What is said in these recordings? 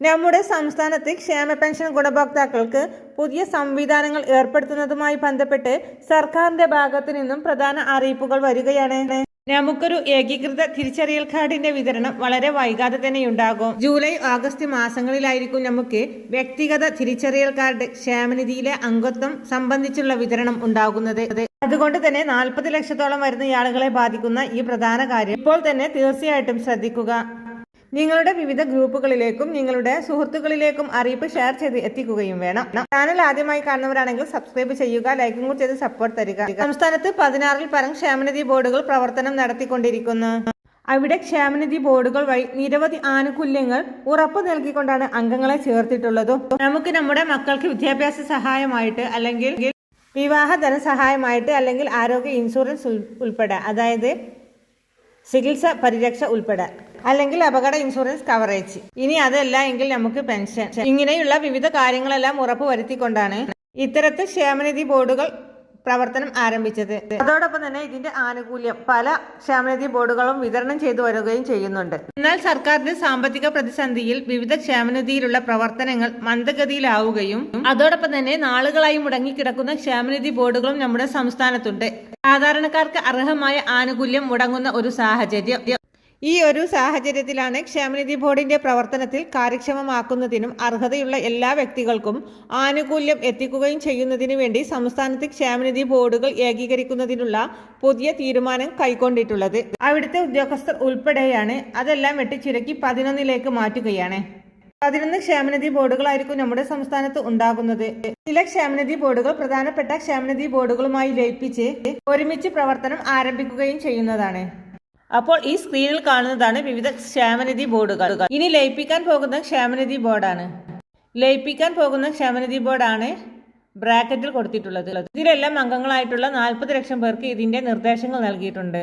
നമ്മുടെ സംസ്ഥാനത്ത് ക്ഷേമ പെൻഷൻ ഗുണഭോക്താക്കൾക്ക് പുതിയ സംവിധാനങ്ങൾ ഏർപ്പെടുത്തുന്നതുമായി ബന്ധപ്പെട്ട് സർക്കാരിന്റെ ഭാഗത്തു നിന്നും പ്രധാന അറിയിപ്പുകൾ വരികയാണ്. നമുക്കൊരു ഏകീകൃത തിരിച്ചറിയൽ കാർഡിന്റെ വിതരണം വളരെ വൈകാതെ തന്നെയുണ്ടാകും. ജൂലൈ ഓഗസ്റ്റ് മാസങ്ങളിലായിരിക്കും നമുക്ക് വ്യക്തിഗത തിരിച്ചറിയൽ കാർഡ് ക്ഷേമനിധിയിലെ അംഗത്വം സംബന്ധിച്ചുള്ള വിതരണം ഉണ്ടാകുന്നത്. അതുകൊണ്ട് തന്നെ നാൽപ്പത് ലക്ഷത്തോളം വരുന്ന ആളുകളെ ബാധിക്കുന്ന ഈ പ്രധാന കാര്യം ഇപ്പോൾ തന്നെ തീർച്ചയായിട്ടും ശ്രദ്ധിക്കുക. നിങ്ങളുടെ വിവിധ ഗ്രൂപ്പുകളിലേക്കും നിങ്ങളുടെ സുഹൃത്തുക്കളിലേക്കും അറിയിപ്പ് ഷെയർ ചെയ്ത് എത്തിക്കുകയും വേണം. ചാനൽ ആദ്യമായി കാണുന്നവരാണെങ്കിൽ സബ്സ്ക്രൈബ് ചെയ്യുക ലൈക്കും കൂടി ചെയ്ത് സപ്പോർട്ട് തരിക. സംസ്ഥാനത്ത് പതിനാറിൽ പരം ക്ഷേമനിധി ബോർഡുകൾ പ്രവർത്തനം നടത്തിക്കൊണ്ടിരിക്കുന്നു. അവിടെ ക്ഷേമനിധി ബോർഡുകൾ വഴി നിരവധി ആനുകൂല്യങ്ങൾ ഉറപ്പു നൽകിക്കൊണ്ടാണ് അംഗങ്ങളെ ചേർത്തിട്ടുള്ളതും. നമുക്ക് നമ്മുടെ മക്കൾക്ക് വിദ്യാഭ്യാസ സഹായമായിട്ട് അല്ലെങ്കിൽ വിവാഹ ധനസഹായമായിട്ട് അല്ലെങ്കിൽ ആരോഗ്യ ഇൻഷുറൻസ് ഉൾപ്പെടെ. അതായത് ചികിത്സ പരിരക്ഷ ഉൾപ്പെടെ അല്ലെങ്കിൽ അപകട ഇൻഷുറൻസ് കവറേജ് ഇനി അതല്ല എങ്കിൽ നമുക്ക് പെൻഷൻ ഇങ്ങനെയുള്ള വിവിധ കാര്യങ്ങളെല്ലാം ഉറപ്പുവരുത്തിക്കൊണ്ടാണ് ഇത്തരത്തിൽ ക്ഷേമനിധി ബോർഡുകൾ പ്രവർത്തനം ആരംഭിച്ചത്. അതോടൊപ്പം തന്നെ ഇതിന്റെ ആനുകൂല്യം പല ക്ഷേമനിധി ബോർഡുകളും വിതരണം ചെയ്തു വരികയും ചെയ്യുന്നുണ്ട്. എന്നാൽ സർക്കാരിന്റെ സാമ്പത്തിക പ്രതിസന്ധിയിൽ വിവിധ ക്ഷേമനിധിയിലുള്ള പ്രവർത്തനങ്ങൾ മന്ദഗതിയിലാവുകയും അതോടൊപ്പം തന്നെ നാളുകളായി മുടങ്ങിക്കിടക്കുന്ന ക്ഷേമനിധി ബോർഡുകളും നമ്മുടെ സംസ്ഥാനത്തുണ്ട്. സാധാരണക്കാർക്ക് അർഹമായ ആനുകൂല്യം മുടങ്ങുന്ന ഒരു സാഹചര്യം ഈ ഒരു സാഹചര്യത്തിലാണ് ക്ഷേമനിധി ബോർഡിന്റെ പ്രവർത്തനത്തിൽ കാര്യക്ഷമമാക്കുന്നതിനും അർഹതയുള്ള എല്ലാ വ്യക്തികൾക്കും ആനുകൂല്യം എത്തിക്കുകയും ചെയ്യുന്നതിനു വേണ്ടി സംസ്ഥാനത്ത് ക്ഷേമനിധി ബോർഡുകൾ ഏകീകരിക്കുന്നതിനുള്ള പുതിയ തീരുമാനം കൈക്കൊണ്ടിട്ടുള്ളത്. അവിടുത്തെ ഉദ്യോഗസ്ഥർ ഉൾപ്പെടെയാണ് അതെല്ലാം വെട്ടിച്ചുരുക്കി പതിനൊന്നിലേക്ക് മാറ്റുകയാണ്. പതിനൊന്ന് ക്ഷേമനിധി ബോർഡുകളായിരിക്കും നമ്മുടെ സംസ്ഥാനത്ത് ഉണ്ടാകുന്നത്. ചില ക്ഷേമനിധി ബോർഡുകൾ പ്രധാനപ്പെട്ട ക്ഷേമനിധി ബോർഡുകളുമായി ലയിപ്പിച്ച് ഒരുമിച്ച് പ്രവർത്തനം ആരംഭിക്കുകയും ചെയ്യുന്നതാണ്. അപ്പോൾ ഈ സ്ക്രീനിൽ കാണുന്നതാണ് വിവിധ ക്ഷേമനിധി ബോർഡുകൾ. ഇനി ലയിപ്പിക്കാൻ പോകുന്ന ക്ഷേമനിധി ബോർഡാണ്. ലയിപ്പിക്കാൻ പോകുന്ന ക്ഷേമനിധി ബോർഡാണ് ബ്രാക്കറ്റിൽ കൊടുത്തിട്ടുള്ളത്. ഇതിലെല്ലാം അംഗങ്ങളായിട്ടുള്ള നാൽപ്പത് ലക്ഷം പേർക്ക് ഇതിന്റെ നിർദ്ദേശങ്ങൾ നൽകിയിട്ടുണ്ട്.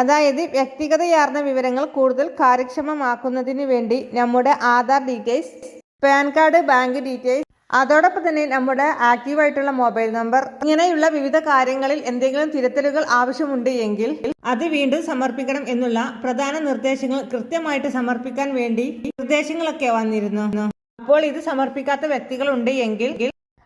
അതായത് വ്യക്തിഗതയാർന്ന വിവരങ്ങൾ കൂടുതൽ കാര്യക്ഷമമാക്കുന്നതിന് വേണ്ടി നമ്മുടെ Aadhaar details PAN card bank details അതോടൊപ്പം തന്നെ നമ്മുടെ ആക്റ്റീവായിട്ടുള്ള മൊബൈൽ നമ്പർ ഇങ്ങനെയുള്ള വിവിധ കാര്യങ്ങളിൽ എന്തെങ്കിലും തിരുത്തലുകൾ ആവശ്യമുണ്ട് എങ്കിൽ അത് വീണ്ടും സമർപ്പിക്കണം എന്നുള്ള പ്രധാന നിർദ്ദേശങ്ങൾ കൃത്യമായിട്ട് സമർപ്പിക്കാൻ വേണ്ടി നിർദ്ദേശങ്ങളൊക്കെ വന്നിരുന്നു. അപ്പോൾ ഇത് സമർപ്പിക്കാത്ത വ്യക്തികളുണ്ട് എങ്കിൽ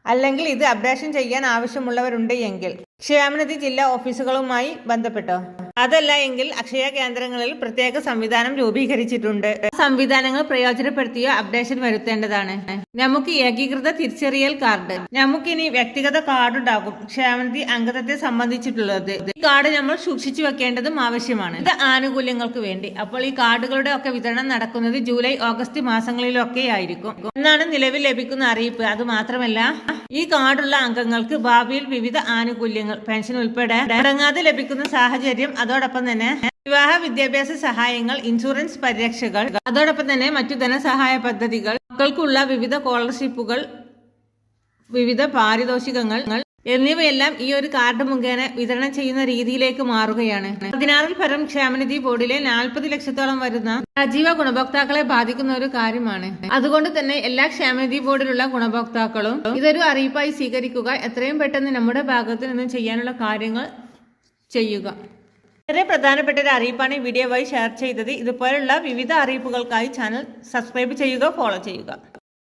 അല്ലെങ്കിൽ ഇത് അപ്ഡേഷൻ ചെയ്യാൻ ആവശ്യമുള്ളവരുണ്ട് എങ്കിൽ ക്ഷേമനിധി ജില്ലാ ഓഫീസുകളുമായി ബന്ധപ്പെട്ടോ. അതല്ല എങ്കിൽ അക്ഷയ കേന്ദ്രങ്ങളിൽ പ്രത്യേക സംവിധാനം രൂപീകരിച്ചിട്ടുണ്ട്. സംവിധാനങ്ങൾ പ്രയോജനപ്പെടുത്തിയോ അപ്ഡേഷൻ വരുത്തേണ്ടതാണ്. നമുക്ക് ഏകീകൃത തിരിച്ചറിയൽ കാർഡ്. നമുക്കിനി വ്യക്തിഗത കാർഡ് ഉണ്ടാകും ക്ഷേമനിധി അംഗത്വത്തെ സംബന്ധിച്ചിട്ടുള്ളത്. ഈ കാർഡ് നമ്മൾ സൂക്ഷിച്ചു വെക്കേണ്ടതും ആവശ്യമാണ്. ഇത് ആനുകൂല്യങ്ങൾക്ക് വേണ്ടി. അപ്പോൾ ഈ കാർഡുകളുടെ ഒക്കെ വിതരണം നടക്കുന്നത് ജൂലൈ ഓഗസ്റ്റ് മാസങ്ങളിലൊക്കെ ആയിരിക്കും. എന്നാണ് നിലവിൽ ലഭിക്കുന്ന അറിയിപ്പ്. അത് മാത്രമല്ല ഈ കാർഡുള്ള അംഗങ്ങൾക്ക് ഭാവിയിൽ വിവിധ ആനുകൂല്യങ്ങൾ പെൻഷൻ ഉൾപ്പെടെ ഇറങ്ങാതെ ലഭിക്കുന്ന സാഹചര്യം അതോടൊപ്പം തന്നെ വിവാഹ വിദ്യാഭ്യാസ സഹായങ്ങൾ ഇൻഷുറൻസ് പരിരക്ഷകൾ അതോടൊപ്പം തന്നെ മറ്റു ധനസഹായ പദ്ധതികൾ മക്കൾക്കുള്ള വിവിധ സ്കോളർഷിപ്പുകൾ വിവിധ പാരിതോഷികങ്ങൾ എന്നിവയെല്ലാം ഈ ഒരു കാർഡ് മുഖേന വിതരണം ചെയ്യുന്ന രീതിയിലേക്ക് മാറുകയാണ്. പതിനാറിൽ പരം ക്ഷേമനിധി ബോർഡിലെ നാൽപ്പത് ലക്ഷത്തോളം വരുന്ന സജീവ ഗുണഭോക്താക്കളെ ബാധിക്കുന്ന ഒരു കാര്യമാണ്. അതുകൊണ്ട് തന്നെ എല്ലാ ക്ഷേമനിധി ബോർഡിലുള്ള ഗുണഭോക്താക്കളും ഇതൊരു അറിയിപ്പായി സ്വീകരിക്കുക എത്രയും പെട്ടെന്ന് നമ്മുടെ ഭാഗത്ത് നിന്ന് ചെയ്യാനുള്ള കാര്യങ്ങൾ ചെയ്യുക. വളരെ പ്രധാനപ്പെട്ട ഒരു അറിയിപ്പാണ് ഈ വീഡിയോ വഴി ഷെയർ ചെയ്തത്. ഇതുപോലുള്ള വിവിധ അറിയിപ്പുകൾക്കായി ചാനൽ സബ്സ്ക്രൈബ് ചെയ്യുക ഫോളോ ചെയ്യുക.